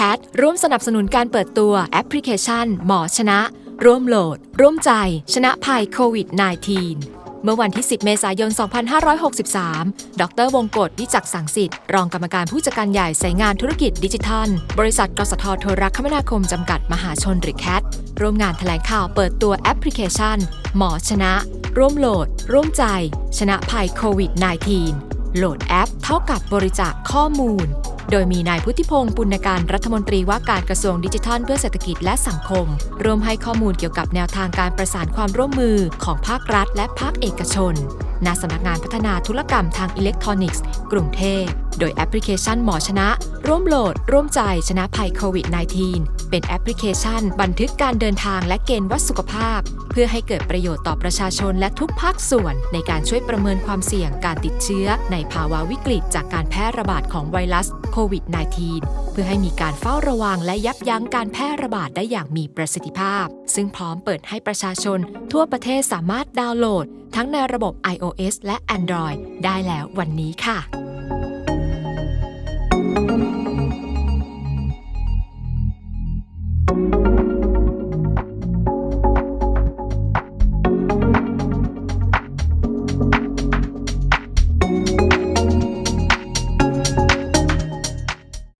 CAT ร่วมสนับสนุนการเปิดตัวแอปพลิเคชัน หมอชนะ ร่วมโหลด ร่วมใจ ชนะภัยโควิด -19 เมื่อวันที่ 10 เมษายน 2563 ดร วงกฎวิจักสังสิทธิ์ รองกรรมการผู้จัดการใหญ่สายงานธุรกิจดิจิทัล บริษัท กสทโทรคมนาคม จำกัดมหาชนหรือ CAT ร่วมงานแถลงข่าวเปิดตัวแอปพลิเคชัน หมอชนะ ร่วมโหลด ร่วมใจ ชนะภัยโควิด -19 โหลดแอปเท่ากับบริจาคข้อมูล โดยมีนายพุทธิพงศ์ปุณการรัฐมนตรีว่าการกระทรวงดิจิทัลเพื่อเศรษฐกิจและสังคม ร่วมให้ข้อมูลเกี่ยวกับแนวทางการประสานความร่วมมือของภาครัฐ และภาคเอกชนณสำนักงานพัฒนาธุรกรรมทางอิเล็กทรอนิกส์ กรุงเทพ โดยแอปพลิเคชันหมอชนะ ร่วมโหลด ร่วมใจชนะภัยโควิด -19 เป็นแอปพลิเคชัน บันทึกการเดินทางและเกณฑ์วัดสุขภาพ เพื่อให้เกิดประโยชน์ต่อประชาชนและทุกภาคส่วน ในการช่วยประเมินความเสี่ยงการติดเชื้อ ในภาวะวิกฤตจากการแพร่ระบาดของไวรัสโควิด -19 เพื่อให้มีการเฝ้าระวังและยับยั้งการแพร่ระบาดได้อย่างมีประสิทธิภาพ ซึ่งพร้อมเปิดให้ประชาชน ทั่วประเทศสามารถดาวน์โหลด ทั้งในระบบ iOS และ Android ได้แล้ววันนี้ค่ะ